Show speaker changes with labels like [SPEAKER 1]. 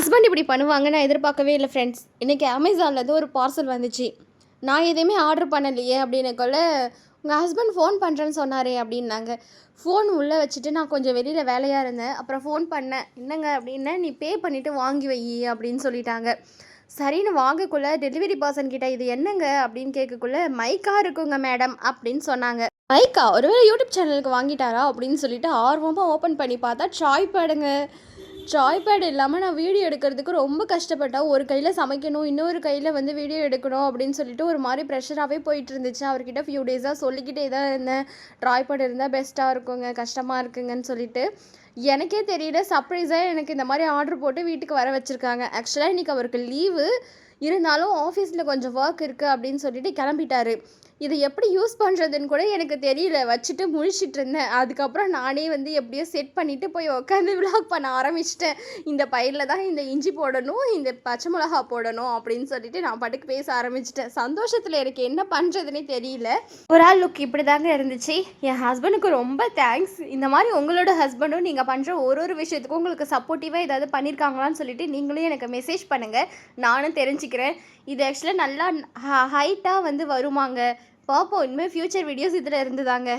[SPEAKER 1] Husband இப்படி பண்ணுவாங்க நான் எதிர்பார்க்கவே இல்லை ஃப்ரெண்ட்ஸ் இன்றைக்கி அமேசான்லேருந்து ஒரு பார்சல் வந்துச்சு. நான் எதையுமே ஆர்டர் பண்ணலையே அப்படின்னக்குள்ள உங்கள் ஹஸ்பண்ட் ஃபோன் பண்ணுறேன்னு சொன்னாரே அப்படின்னாங்க. ஃபோன் உள்ளே வச்சுட்டு நான் கொஞ்சம் வெளியில் வேலையாக இருந்தேன். அப்புறம் ஃபோன் பண்ணேன். என்னங்க? அப்படின்னா நீ பே பண்ணிவிட்டு வாங்கி வை அப்படின்னு சொல்லிட்டாங்க. சரின்னு வாங்கக்குள்ள டெலிவரி பர்சன் கிட்ட இது என்னங்க? அப்படின்னு கேட்கக்குள்ள மைக்கா இருக்குங்க மேடம் அப்படின்னு சொன்னாங்க. மைக்கா ஒருவேளை யூடியூப் சேனலுக்கு வாங்கிட்டாரா? அப்படின்னு சொல்லிட்டு ஆர்வமாக ஓப்பன் பண்ணி பார்த்தா ட்ராய் பேடுங்க. ட்ராய் பேட் இல்லாமல் நான் வீடியோ எடுக்கிறதுக்கு ரொம்ப கஷ்டப்பட்டேன் ஒரு கையில் சமைக்கணும் இன்னொரு கையில் வந்து வீடியோ எடுக்கணும் அப்படின்னு சொல்லிட்டு ஒரு மாதிரி ப்ரெஷராகவே போயிட்டு இருந்துச்சு. அவர்கிட்ட ஃபியூ டேஸாக சொல்லிக்கிட்டே தான் இருந்தேன். ட்ராய் இருந்தால் பெஸ்ட்டாக இருக்குங்க கஷ்டமாக இருக்குங்கன்னு சொல்லிட்டு. எனக்கே தெரியல சர்ப்ரைஸாக எனக்கு இந்த மாதிரி ஆர்டர் போட்டு வீட்டுக்கு வர வச்சுருக்காங்க. ஆக்சுவலாக இன்றைக்கி அவருக்கு லீவு இருந்தாலும் ஆஃபீஸில் கொஞ்சம் ஒர்க் இருக்குது அப்படின்னு சொல்லிட்டு கிளம்பிட்டாரு. இதை எப்படி யூஸ் பண்ணுறதுன்னு கூட எனக்கு தெரியல. வச்சுட்டு முழிச்சிட்டு இருந்தேன் அதுக்கப்புறம் நானே வந்து எப்படியோ செட் பண்ணிவிட்டு போய் உட்காந்து விலாக் பண்ண ஆரம்பிச்சிட்டேன். இந்த பயிரில் தான் இந்த இஞ்சி போடணும் இந்த பச்சை மிளகா போடணும் அப்படின்னு சொல்லிட்டு நான் பாட்டுக்கு பேச ஆரம்பிச்சிட்டேன். சந்தோஷத்தில் எனக்கு என்ன பண்ணுறதுனே தெரியல. ஒரு ஆள் லுக் இப்படி தாங்க இருந்துச்சு. என் ஹஸ்பண்டுக்கு ரொம்ப தேங்க்ஸ் இந்த மாதிரி உங்களோட ஹஸ்பண்டும் நீங்கள் பண்ணுற ஒரு ஒரு விஷயத்துக்கும் உங்களுக்கு சப்போர்ட்டிவாக ஏதாவது பண்ணியிருக்காங்களான்னு சொல்லிட்டு நீங்களும் எனக்கு மெசேஜ் பண்ணுங்கள் நானும் தெரிஞ்சுக்கிறேன். இது ஆக்சுவலாக நல்லா ஹைட்டாக வந்து வருமாங்க. பார்ப்போம் இனிமேல் ஃப்யூச்சர் வீடியோஸ் இதில் இருந்துதாங்க.